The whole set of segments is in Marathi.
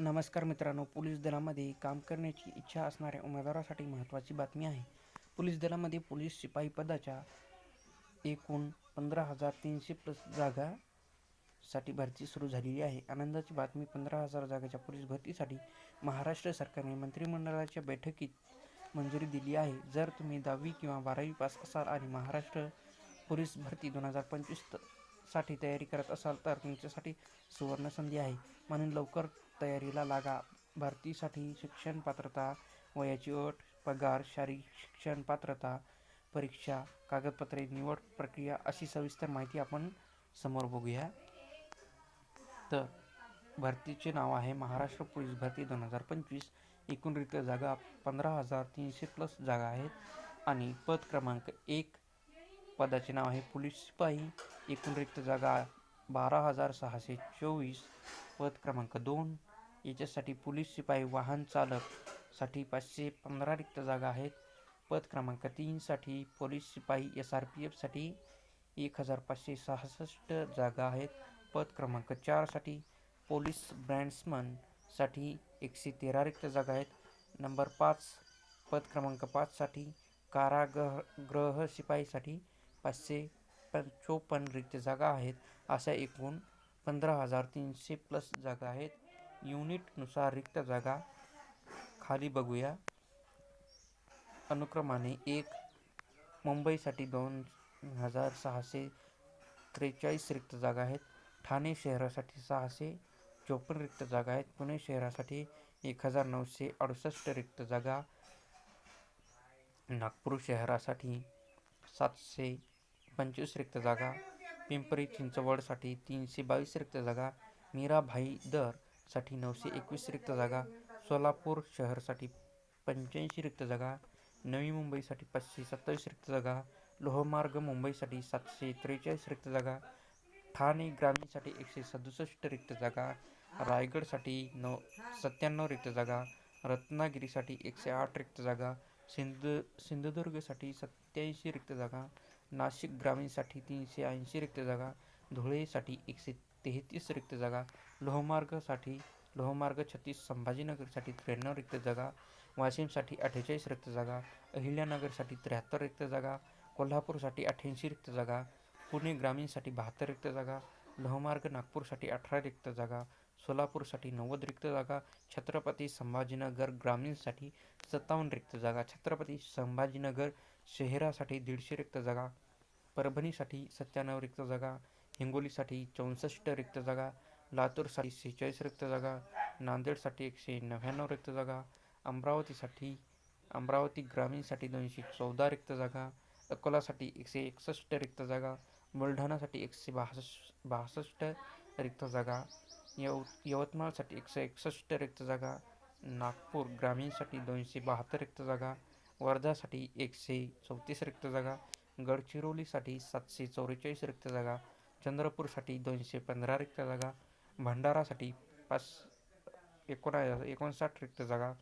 नमस्कार मित्रांनो पोलीस दलामध्ये काम करण्याची इच्छा असणाऱ्या उमेदवारासाठी महत्त्वाची बातमी आहे. पोलीस दलामध्ये पोलीस शिपाई पदाच्या एकूण पंधरा हजार तीनशे प्लस जागासाठी भरती सुरू झालेली आहे. आनंदाची बातमी पंधरा हजार जागाच्या पोलीस भरतीसाठी महाराष्ट्र सरकारने मंत्रिमंडळाच्या बैठकीत मंजुरी दिली आहे. जर तुम्ही दहावी किंवा बारावी पास असाल आणि महाराष्ट्र पोलीस भरती दोन हजार पंचवीस साठी तयारी करत असाल तर तुमच्यासाठी सुवर्ण संधी आहे. म्हणून लवकर तयारीला लागा. भरतीसाठी शिक्षण पात्रता वयाची अट पगार शारीरिक शिक्षण पात्रता परीक्षा कागदपत्रे निवड प्रक्रिया अशी सविस्तर माहिती आपण समोर बघूया. तर भरतीचे नाव आहे महाराष्ट्र पोलीस भरती दोन हजार पंचवीस. एकूणरित्या जागा पंधरा हजार तीनशे प्लस जागा आहेत. आणि पद क्रमांक एक पदाचे नाव आहे पोलीस शिपाई एकूण रिक्त जागा बारा हजार सहाशे चोवीस. पद क्रमांक दोन. याच्यासाठी पोलीस शिपाई वाहन चालकसाठी पाचशे पंधरा रिक्त जागा आहेत. पद क्रमांक तीनसाठी पोलीस शिपाई एस आर पी एफसाठी एक हजार पाचशे सहासष्ट जागा आहेत. पद क्रमांक चारसाठी पोलीस ब्रँड्समनसाठी एकशे तेरा रिक्त जागा आहेत. नंबर पाच पद क्रमांक पाचसाठी कारागृह ग्रह शिपाईसाठी पाचशे पं चोपन्न रिक्त जागा आहेत अशा एकूण पंधरा हजार तीनशे प्लस जागा आहेत. युनिटनुसार रिक्त जागा खाली बघूया. अनुक्रमाने एक मुंबईसाठी दोन हजार सहाशे त्रेचाळीस रिक्त जागा आहेत. ठाणे शहरासाठी सहाशे चोपन्न रिक्त जागा आहेत. पुणे शहरासाठी एक हजार नऊशे अडुसष्ट रिक्त जागा. नागपूर शहरासाठी सातशे पंचवीस रिक्त जागा पिंपरी चिंचवडसाठी तीनशे बावीस रिक्त जागा मीरा भाईदरसाठी नऊशे एकवीस रिक्त जागा सोलापूर शहरसाठी पंच्याऐंशी रिक्त जागा नवी मुंबईसाठी पाचशे सत्तावीस रिक्त जागा लोहमार्ग मुंबईसाठी सातशे त्रेचाळीस रिक्त जागा ठाणे ग्रामीणसाठी एकशे सदुसष्ट रिक्त जागा रायगडसाठी नऊ सत्त्याण्णव रिक्त जागा रत्नागिरीसाठी एकशे आठ रिक्त जागा सिंधु सिंधुदुर्गसाठी सत्याऐंशी रिक्त जागा नाशिक ग्रामीणसाठी तीनशे ऐंशी रिक्त जागा धुळेसाठी एकशे तेहतीस रिक्त जागा लोहमार्गसाठी लोहमार्ग छत्तीस संभाजीनगरसाठी त्र्याण्णव रिक्त जागा वाशिमसाठी अठ्ठेचाळीस रिक्त जागा अहिल्यानगरसाठी त्र्याहत्तर रिक्त जागा कोल्हापूरसाठी अठ्ठ्याऐंशी रिक्त जागा पुणे ग्रामीणसाठी बहात्तर रिक्त जागा लोहमार्ग नागपूरसाठी अठरा रिक्त जागा सोलापूरसाठी नव्वद रिक्त जागा छत्रपती संभाजीनगर ग्रामीणसाठी सत्तावन्न रिक्त जागा छत्रपती संभाजीनगर शहरासाठी दीडशे रिक्त जागा परभणीसाठी सत्त्याण्णव रिक्त जागा हिंगोलीसाठी चौसष्ट रिक्त जागा लातूरसाठी सेहेचाळीस रिक्त जागा नांदेडसाठी एकशे नव्याण्णव रिक्त जागा अमरावतीसाठी अमरावती ग्रामीणसाठी दोनशे चौदा रिक्त जागा अकोलासाठी एकशे एकसष्ट रिक्त जागा बुलढाणासाठी एकशे बासष्ट बासष्ट रिक्त जागा यव यवतमाळसाठी एकशे एकसष्ट रिक्त जागा नागपूर ग्रामीणसाठी दोनशे बहात्तर रिक्त जागा वर्धासाठी एकशे चौतीस रिक्त जागा गडचिरोलीसाठी सातशे चौवेचाळीस रिक्त जागा चंद्रपूरसाठी दोनशे पंधरा रिक्त जागा भंडारासाठी पाच एकोणा एकोणसाठ रिक्त जागा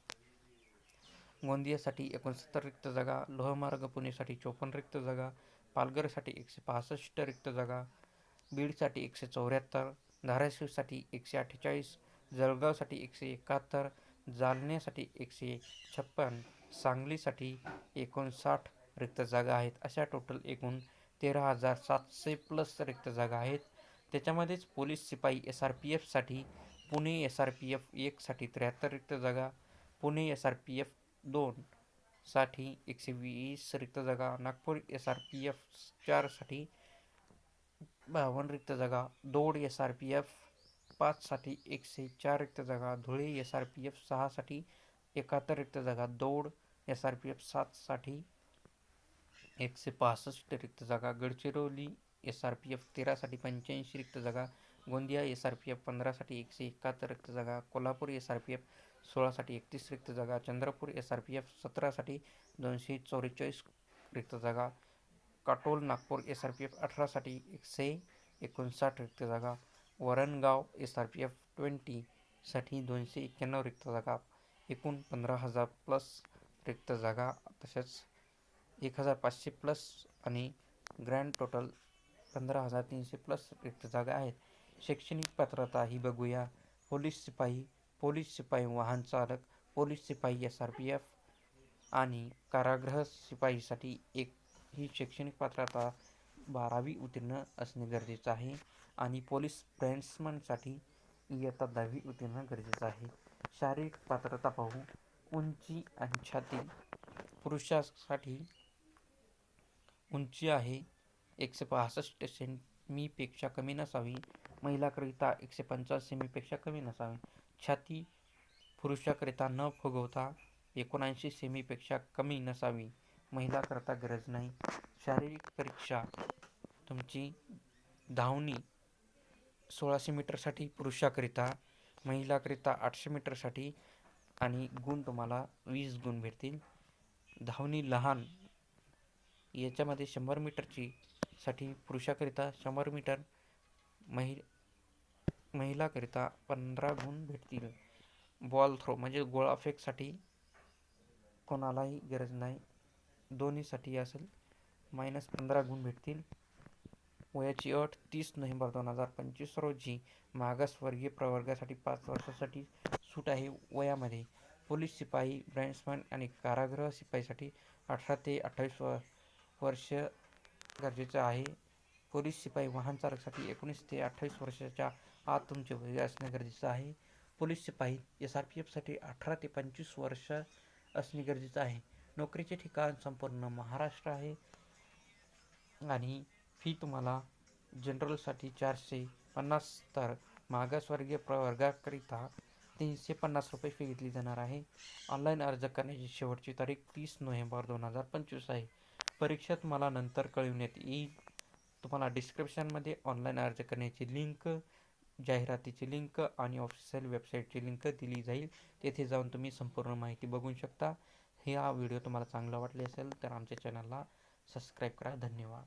गोंदियासाठी एकोणसत्तर रिक्त जागा लोहमार्ग पुणेसाठी चोपन्न रिक्त जागा पालघरसाठी एकशे पासष्ट रिक्त जागा बीडसाठी एकशे चौऱ्याहत्तर धाराशिवसाठी एकशे अठ्ठेचाळीस जळगावसाठी एकशे एकाहत्तर जालन्यासाठी एकशे छप्पन सांगलीसाठी एकोणसाठ रिक्त जागा आहेत. अशा टोटल एकूण तेरा हजार सातशे प्लस रिक्त जागा आहेत. त्याच्यामध्येच पोलीस शिपाई S R P एफसाठी Pune S R P F एकसाठी त्र्याहत्तर रिक्त जागा Pune S R P F दोन साठी एकशे वीस रिक्त जागा Nagpur S R P F चारसाठी बावन्न रिक्त जागा दौड एस आर पी एफ पाचसाठी एकशे चार रिक्त जागा Dhule S R P F सहासाठी एकाहत्तर रिक्त जागा दौड एस आर पी एफ सातसाठी एकशे पासष्ट रिक्त जागा Gadchiroli S R P F तेरासाठी पंच्याऐंशी रिक्त जागा Gondia S R P F पंधरासाठी एकशे एकाहत्तर रिक्त जागा Kolhapur S R P F सोळासाठी एकतीस रिक्त जागा Chandrapur S R P F सतरासाठी दोनशे चौवेचाळीस रिक्त जागा Katol Nagpur S R P F अठरासाठी एकशे एकोणसाठ रिक्त जागा Varangaon S R P F ट्वेंटीसाठी दोनशे एक्क्याण्णव रिक्त जागा एकूण पंधरा हजार प्लस रिक्त जागा तसेच एक हजार पाचशे प्लस आणि ग्रँड टोटल पंधरा हजार तीनशे प्लस रिक्त जागा आहेत. शैक्षणिक पात्रता ही बघूया. पोलीस शिपाई पोलीस शिपाई वाहन चालक पोलीस शिपाई एस आर पी एफ आणि कारागृह शिपाईसाठी एक ही शैक्षणिक पात्रता बारावी उत्तीर्ण असणे गरजेचं आहे. आणि पोलीस ब्रँड्समनसाठी इयत्ता दहावी उत्तीर्ण गरजेचं आहे. शारीरिक पात्रता पाहू. उंची आणि छाती पुरुषासाठी उंची आहे. एकशे पासष्ट सेंमीपेक्षा कमी नसावी. महिलाकरिता एकशे पंचावन्न सेमीपेक्षा कमी नसावी. छाती पुरुषाकरिता न फुगवता एकोणऐंशी सेमीपेक्षा कमी नसावी. महिलाकरता गरज नाही. शारीरिक परीक्षा तुमची धावणी सोळाशे मीटरसाठी पुरुषाकरिता महिलाकरिता आठशे मीटरसाठी आणि गुण तुम्हाला वीस गुण भेटतील. धावणी लहान याच्यामध्ये शंभर मीटरची साठी पुरुषाकरिता शंभर मीटर महि महिलाकरिता पंधरा गुण भेटतील. बॉल थ्रो म्हणजे गोळा फेकसाठी कोणालाही गरज नाही. दोन्हीसाठी असेल. मायनस पंधरा गुण भेटतील. वयाची अट तीस नोव्हेंबर दोन हजार पंचवीस रोजी मागासवर्गीय प्रवर्गासाठी पाच वर्षासाठी सूट आहे वयामध्ये. पोलीस शिपाई ब्रँड्समॅन आणि कारागृह शिपाईसाठी अठरा ते अठ्ठावीस व वर्ष गरजेचं आहे. पोलीस शिपाई वाहन चालकासाठी एकोणीस ते अठ्ठावीस वर्षाच्या आत तुमचे वय असणे गरजेचं आहे. पोलीस शिपाई एस आर पी एफसाठी अठरा ते पंचवीस वर्ष असणे गरजेचं आहे. नोकरीचे ठिकाण संपूर्ण महाराष्ट्र आहे. आणि फी तुम्हाला जनरलसाठी चारशे पन्नास तर मागासवर्गीय प्रवर्गाकरिता तीनशे पन्नास रुपये फी घेतली जाणार आहे. ऑनलाईन अर्ज करण्याची शेवटची तारीख तीस नोव्हेंबर दोन हजार पंचवीस आहे. परीक्षा तुम्हाला नंतर कळविण्यात येईल. तुम्हाला डिस्क्रिप्शनमध्ये ऑनलाईन अर्ज करण्याची लिंक जाहिरातीची लिंक आणि ऑफिशियल वेबसाईटची लिंक दिली जाईल. तेथे जाऊन तुम्ही संपूर्ण माहिती बघू शकता. हा व्हिडिओ तुम्हाला चांगला वाटले असेल तर आमच्या चॅनलला सबस्क्राईब करा. धन्यवाद.